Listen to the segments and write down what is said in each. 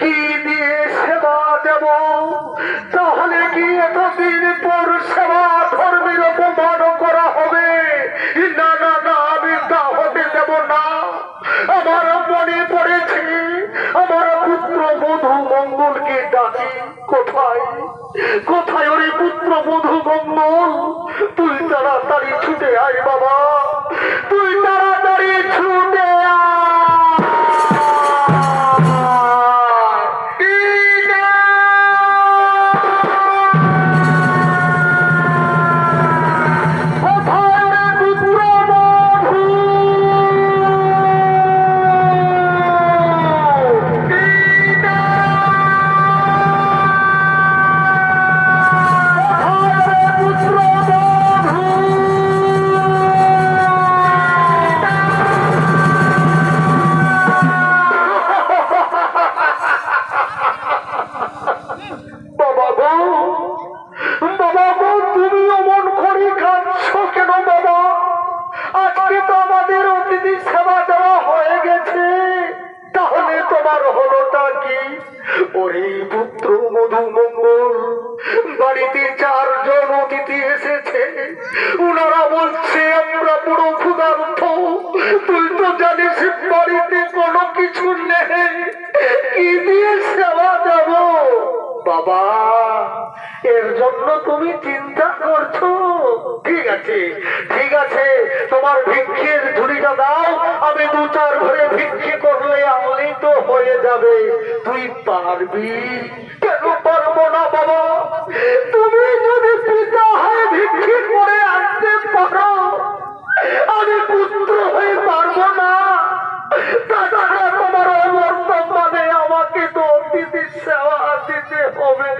কি দিয়ে সেবা দেব, তাহলে কি এতদিন পর সেবা ধর্মের অপমান করা হবে? না না না, আমি তা হতে দেব না। আমার মনে পড়েছে, আমার পুত্র বধু মঙ্গলকে ডাকি, কোথায়? কোথায় ওরে পুত্র বধু মঙ্গল? তুই তাড়াতাড়ি ছুটে আয় বাবা। তোমার হলোটা কি? ওরে পুত্র মধু মঙ্গল বাড়িতে চারজন অতিথি এসেছে। ওনারা বলছে, আমরা পুরো ক্ষুধার্থ তুই তো জানিস, বাড়িতে কোনো কিছু নেই। কি দিয়ে সেবা দেবো? বাবা, এর জন্য তুমি চিন্তা করছ? ঠিক আছে ঠিক আছে, তোমার ভিক্ষের ঝুড়িটা দাও, আমি দু চার ঘরে ভিক্ষে করলে আমলেই তো হয়ে যাবে। তুই পারবি? কেন পারব না বাবা? তুমি যদি পিতা হয়ে ভিক্ষে করে আনতে পারো, আমি পুত্র হয়ে পারব না তাছাড়া তোমার অবর্তমানে আমাকে তো অতিথি সেবা দিতে হবে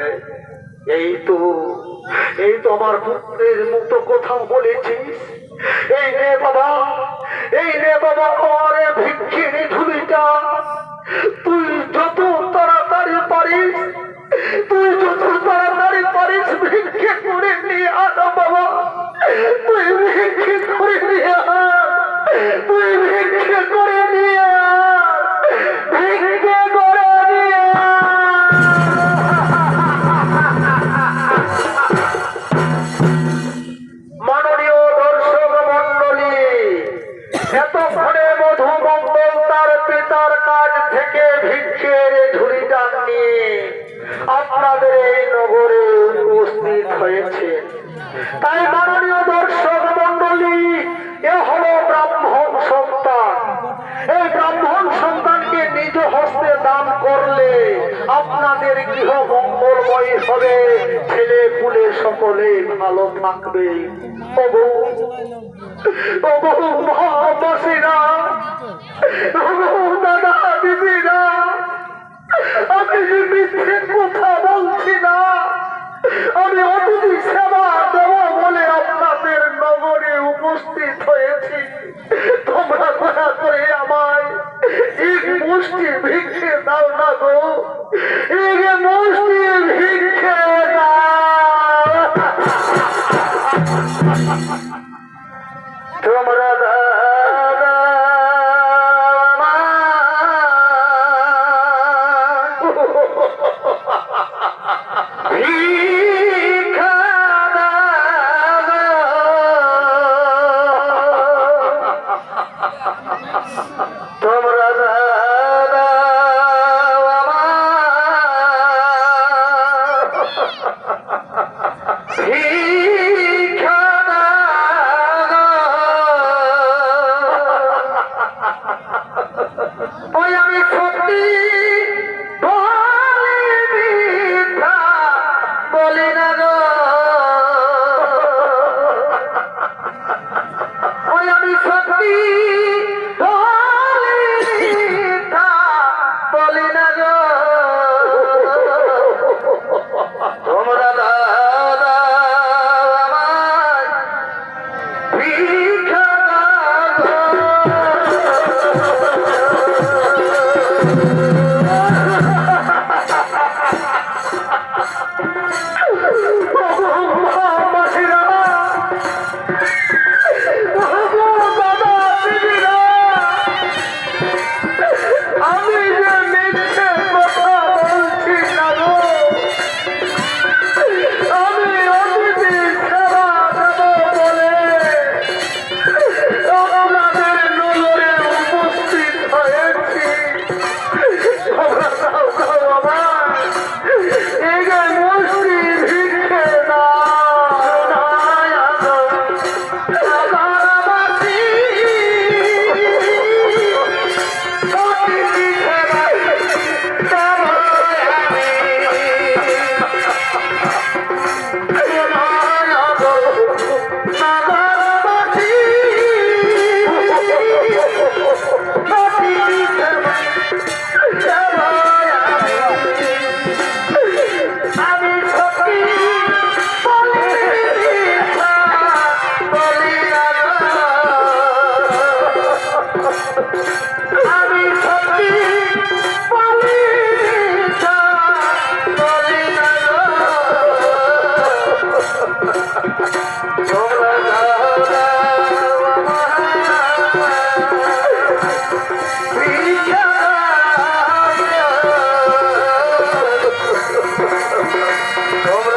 এই তো এই তো আমার পুত্রের মতো কথা বলেছিস। এই নে বাবা, এই নে বাবা, আমার আপনাদের গৃহ মঙ্গলময় হবে। ছেলে পুলে সকলে ভালো থাকবে আমি কথা বলছি না, আমি অতিথি সেবা দেব বলে আপনাদের নগরে উপস্থিত হয়েছি। তোমরা দয়া করে আমায় এক মুষ্টি ভিক্ষে দাও না গো। এই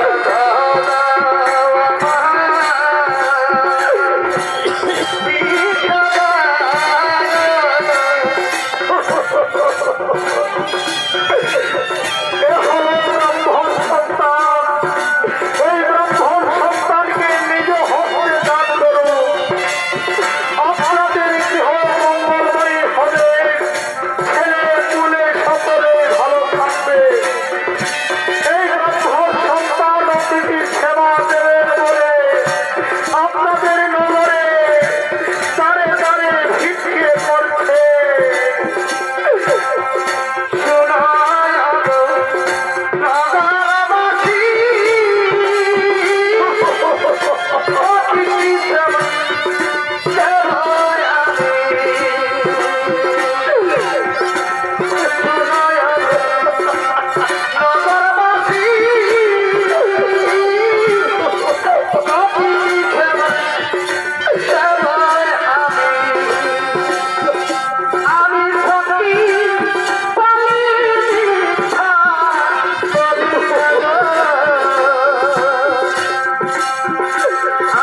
Woo!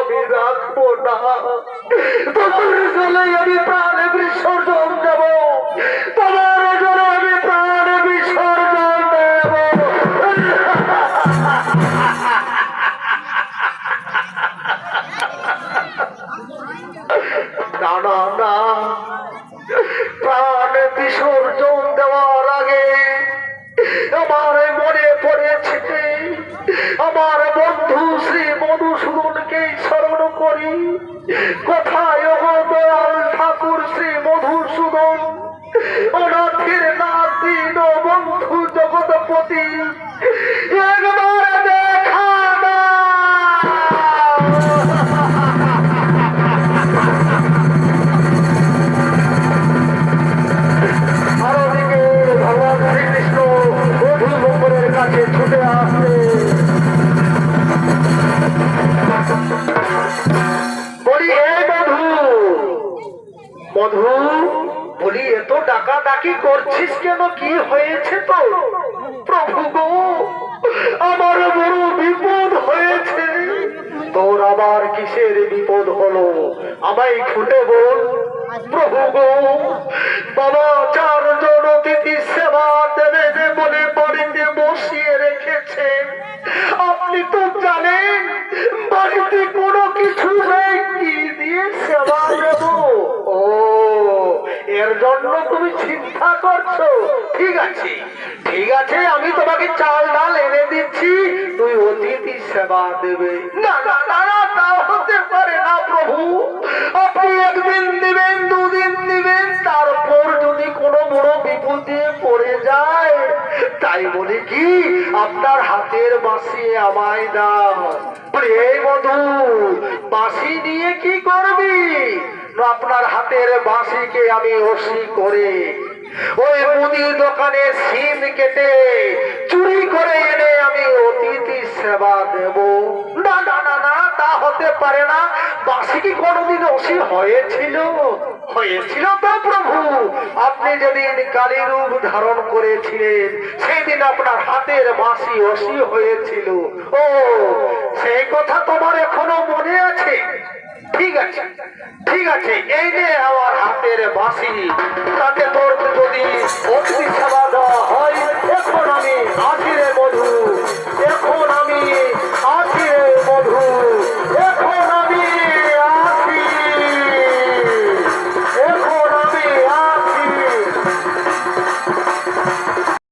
আমি রাখব না তখন জলে আমি প্রাণে বিসর্জন দেব। তোমার আমি প্রাণে বিসর্জন দেব। বলি, এত ডাকা ডাকি করছিস কেন? কি হয়েছে তো? প্রভু গো, আমার বড় বিপদ হয়েছে। তোর আবার কিসের বিপদ হলো? আমায় খুঁটে বল। প্রভু গো, বাবা চারজন অতিথি সেবা দেবে বলে বাড়িতে বসিয়ে রেখেছেন আপনি তো জানেন, বাড়িতে কোনো কিছু নেই কি দিয়ে সেবা দেব ও এর জন্য তুমি চিন্তা করছ। ঠিক আছে। ঠিক আছে, আমি তোমাকে চাল ডাল এনে দিচ্ছি। তুই অতিথি সেবা দেবে। না পারে যদি কোনো যায়, তাই বলে কি, আপনার হাতের বাঁশি আমায় দাও। এই মধু বাঁশি নিয়ে কি করবি? আপনার হাতের বাঁশিকে আমি ওসি করে ওই মুদির দোকানে সিম কেটে চুরি করে এনে আমি অতিথি সেবা দেব। না না না না, তা হতে পারে না। বাসি কি কোনোদিন অসি হয়েছিল? হয়েছিল তো প্রভু। আপনি যেদিন কালী রূপ ধারণ করেছিলেন, সেদিন আপনার হাতের মাসি অসি হয়েছিল। ও সেই কথা তোমার এখনও মনে আছে? ঠিক আছে ঠিক আছে, এই যে আমার হাতের বাসি তাতে তোর যদি অতি সেবা দেওয়া হয়, এখন আমি আসিরে বধু এখন আমি